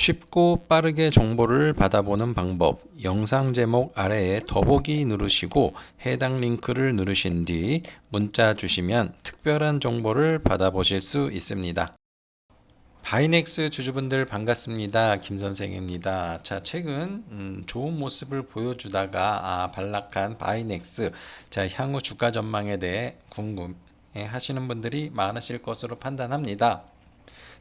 쉽고 빠르게 정보를 받아보는 방법 영상 제목 아래에 더보기 누르시고 해당 링크를 누르신 뒤 문자 주시면 특별한 정보를 받아보실 수 있습니다. 바이넥스 주주분들 반갑습니다. 김 선생입니다. 자, 최근 음, 좋은 모습을 보여주다가 아, 반락한 바이넥스. 자, 향후 주가 전망에 대해 궁금해 하시는 분들이 많으실 것으로 판단합니다.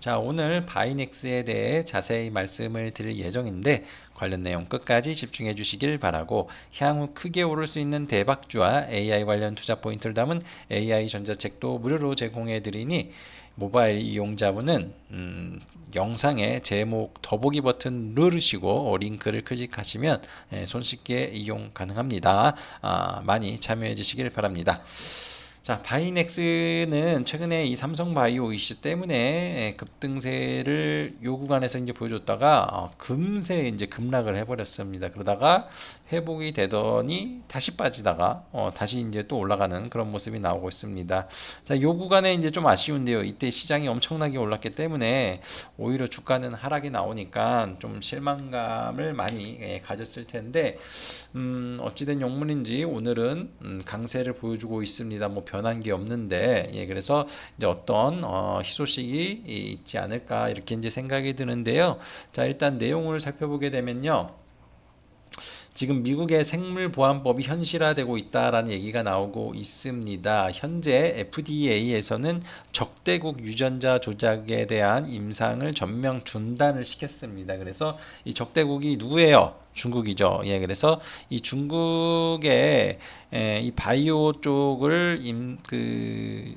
자, 오늘 바이넥스에 대해 자세히 말씀을 드릴 예정인데 관련 내용 끝까지 집중해 주시길 바라고 향후 크게 오를 수 있는 대박주와 AI 관련 투자 포인트를 담은 AI 전자책도 무료로 제공해 드리니 모바일 이용자분은 음, 영상의 제목 더보기 버튼 누르시고 링크를 클릭하시면 예, 손쉽게 이용 가능합니다. 아, 많이 참여해 주시길 바랍니다. 자, 바이넥스는 최근에 이 삼성 바이오 이슈 때문에 급등세를 요 구간에서 이제 보여줬다가 어, 금세 이제 급락을 해버렸습니다. 그러다가 회복이 되더니 다시 빠지다가 어, 다시 이제 또 올라가는 그런 모습이 나오고 있습니다. 자, 요 구간에 이제 좀 아쉬운데요. 이때 시장이 엄청나게 올랐기 때문에 오히려 주가는 하락이 나오니까 좀 실망감을 많이 예, 가졌을 텐데 음, 어찌된 영문인지 오늘은 음, 강세를 보여주고 있습니다. 뭐 변한 게 없는데 예, 그래서 이제 어떤 어, 희소식이 있지 않을까 이렇게 이제 생각이 드는데요. 자, 일단 내용을 살펴보게 되면요. 지금 미국의 생물보안법이 현실화되고 있다라는 얘기가 나오고 있습니다. 현재 FDA에서는 적대국 유전자 조작에 대한 임상을 전면 중단을 시켰습니다. 그래서 이 적대국이 누구예요? 중국이죠. 예, 그래서 이 중국의 에, 이 바이오 쪽을 임 그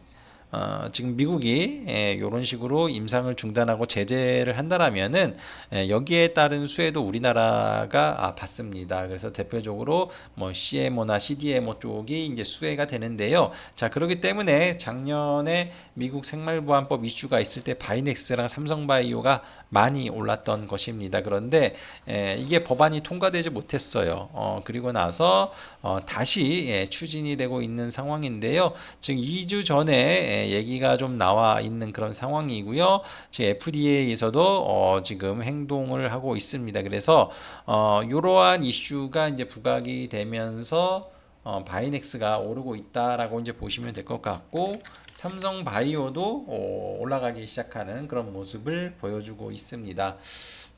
어, 지금 미국이 예, 이런 식으로 임상을 중단하고 제재를 한다라면은 예, 여기에 따른 수혜도 우리나라가 아, 받습니다. 그래서 대표적으로 뭐 CMO나 CDMO 쪽이 이제 수혜가 되는데요. 자 그렇기 때문에 작년에 미국 생물보안법 이슈가 있을 때 바이넥스랑 삼성바이오가 많이 올랐던 것입니다. 그런데 예, 이게 법안이 통과되지 못했어요. 어, 그리고 나서 어, 다시 예, 추진이 되고 있는 상황인데요. 지금 2주 전에 예, 얘기가 좀 나와 있는 그런 상황이고요. 지금 FDA에서도 어, 지금 행동을 하고 있습니다. 그래서 어, 이러한 이슈가 이제 부각이 되면서 어, 바이넥스가 오르고 있다라고 이제 보시면 될 것 같고 삼성 바이오도 어, 올라가기 시작하는 그런 모습을 보여주고 있습니다.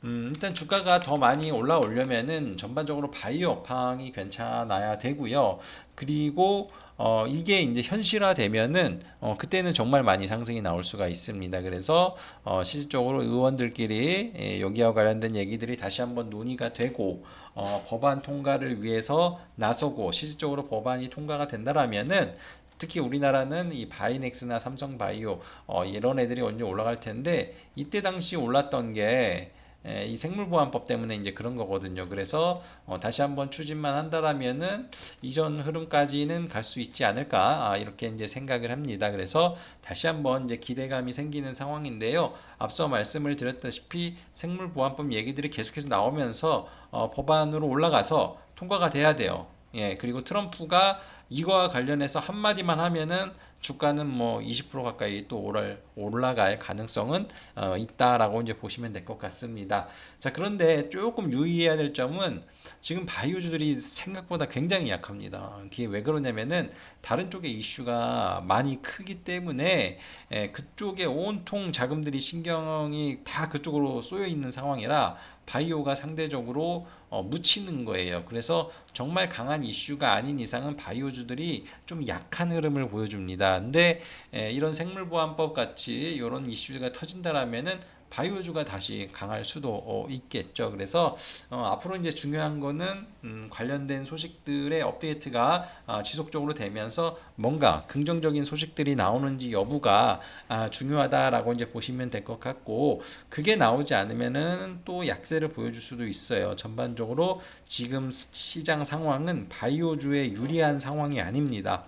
음, 일단 주가가 더 많이 올라오려면은 전반적으로 바이오 업황이 괜찮아야 되고요. 그리고 어, 이게 이제 현실화되면은 어, 그때는 정말 많이 상승이 나올 수가 있습니다. 그래서 어, 실질적으로 의원들끼리 예, 여기와 관련된 얘기들이 다시 한번 논의가 되고 어, 법안 통과를 위해서 나서고 실질적으로 법안이 통과가 된다라면은 특히 우리나라는 이 바이넥스나 삼성바이오 어, 이런 애들이 언제 올라갈 텐데 이때 당시 올랐던 게 에, 이 생물보안법 때문에 이제 그런 거거든요. 그래서 어, 다시 한번 추진만 한다라면은 이전 흐름까지는 갈 수 있지 않을까 아, 이렇게 이제 생각을 합니다. 그래서 다시 한번 이제 기대감이 생기는 상황인데요. 앞서 말씀을 드렸다시피 생물보안법 얘기들이 계속해서 나오면서 어, 법안으로 올라가서 통과가 돼야 돼요. 예, 그리고 트럼프가 이거와 관련해서 한마디만 하면은 주가는 뭐 20% 가까이 또 오를, 올라갈 가능성은 어, 있다라고 이제 보시면 될 것 같습니다. 자, 그런데 조금 유의해야 될 점은 지금 바이오주들이 생각보다 굉장히 약합니다. 그게 왜 그러냐면은 다른 쪽의 이슈가 많이 크기 때문에 에, 그쪽에 온통 자금들이 신경이 다 그쪽으로 쏘여 있는 상황이라 바이오가 상대적으로 어, 묻히는 거예요. 그래서 정말 강한 이슈가 아닌 이상은 바이오주들이 좀 약한 흐름을 보여줍니다. 근데 에, 이런 생물보안법 같이 이런 이슈가 터진다라면은 바이오주가 다시 강할 수도 어, 있겠죠. 그래서 어, 앞으로 이제 중요한 거는 음, 관련된 소식들의 업데이트가 아, 지속적으로 되면서 뭔가 긍정적인 소식들이 나오는지 여부가 아, 중요하다라고 이제 보시면 될 것 같고 그게 나오지 않으면은 또 약세를 보여줄 수도 있어요. 전반적으로 지금 시장 상황은 바이오주에 유리한 상황이 아닙니다.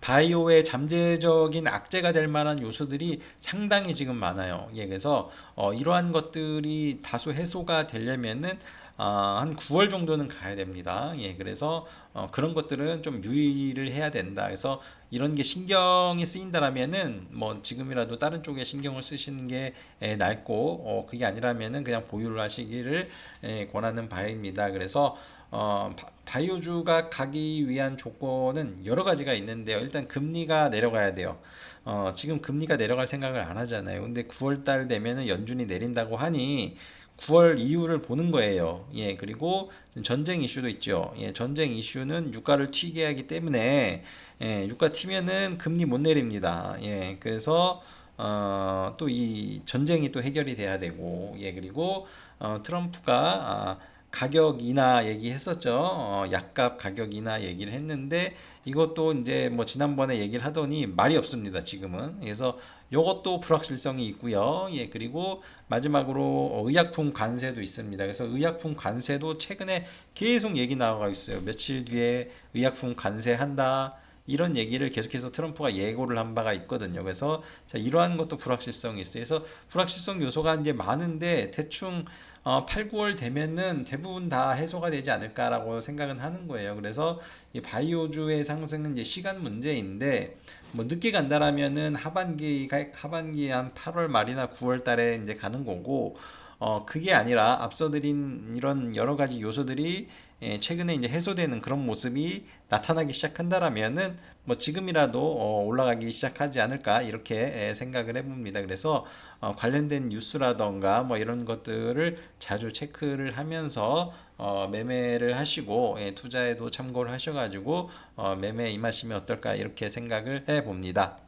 바이오의 잠재적인 악재가 될 만한 요소들이 상당히 지금 많아요. 예, 그래서 어, 이러한 것들이 다소 해소가 되려면은 아, 한 9월 정도는 가야 됩니다. 예, 그래서 어, 그런 것들은 좀 유의를 해야 된다. 그래서 이런 게 신경이 쓰인다라면은 뭐 지금이라도 다른 쪽에 신경을 쓰시는 게 에, 낫고 어, 그게 아니라면은 그냥 보유를 하시기를 에, 권하는 바입니다. 그래서 어, 바- 바이오주가 가기 위한 조건은 여러 가지가 있는데요. 일단 금리가 내려가야 돼요. 어, 지금 금리가 내려갈 생각을 안 하잖아요. 근데 9월 달 되면은 연준이 내린다고 하니 9월 이후를 보는 거예요. 예, 그리고 전쟁 이슈도 있죠. 예, 전쟁 이슈는 유가를 튀게 하기 때문에 예, 유가 튀면은 금리 못 내립니다. 예, 그래서 어, 또 이 전쟁이 또 해결이 돼야 되고, 예, 그리고 어, 트럼프가 아, 가격 인하 얘기했었죠. 어, 약값 가격 인하 얘기를 했는데 이것도 이제 뭐 지난번에 얘기를 하더니 말이 없습니다. 지금은. 그래서 요것도 불확실성이 있고요. 예, 그리고 마지막으로 어, 의약품 관세도 있습니다. 그래서 의약품 관세도 최근에 계속 얘기 나와가 있어요. 며칠 뒤에 의약품 관세 한다. 이런 얘기를 계속해서 트럼프가 예고를 한 바가 있거든요. 그래서 자, 이러한 것도 불확실성이 있어요. 그래서 불확실성 요소가 이제 많은데 대충 어, 8, 9월 되면은 대부분 다 해소가 되지 않을까라고 생각은 하는 거예요. 그래서 이 바이오주의 상승은 이제 시간 문제인데 뭐 늦게 간다라면은 하반기 하반기 한 8월 말이나 9월 달에 이제 가는 거고 어 그게 아니라 앞서 드린 이런 여러 가지 요소들이 예, 최근에 이제 해소되는 그런 모습이 나타나기 시작한다라면은 뭐 지금이라도 어, 올라가기 시작하지 않을까 이렇게 예, 생각을 해봅니다. 그래서 어, 관련된 뉴스라던가 뭐 이런 것들을 자주 체크를 하면서 어, 매매를 하시고 예, 투자에도 참고를 하셔가지고 어, 매매 임하시면 어떨까 이렇게 생각을 해봅니다.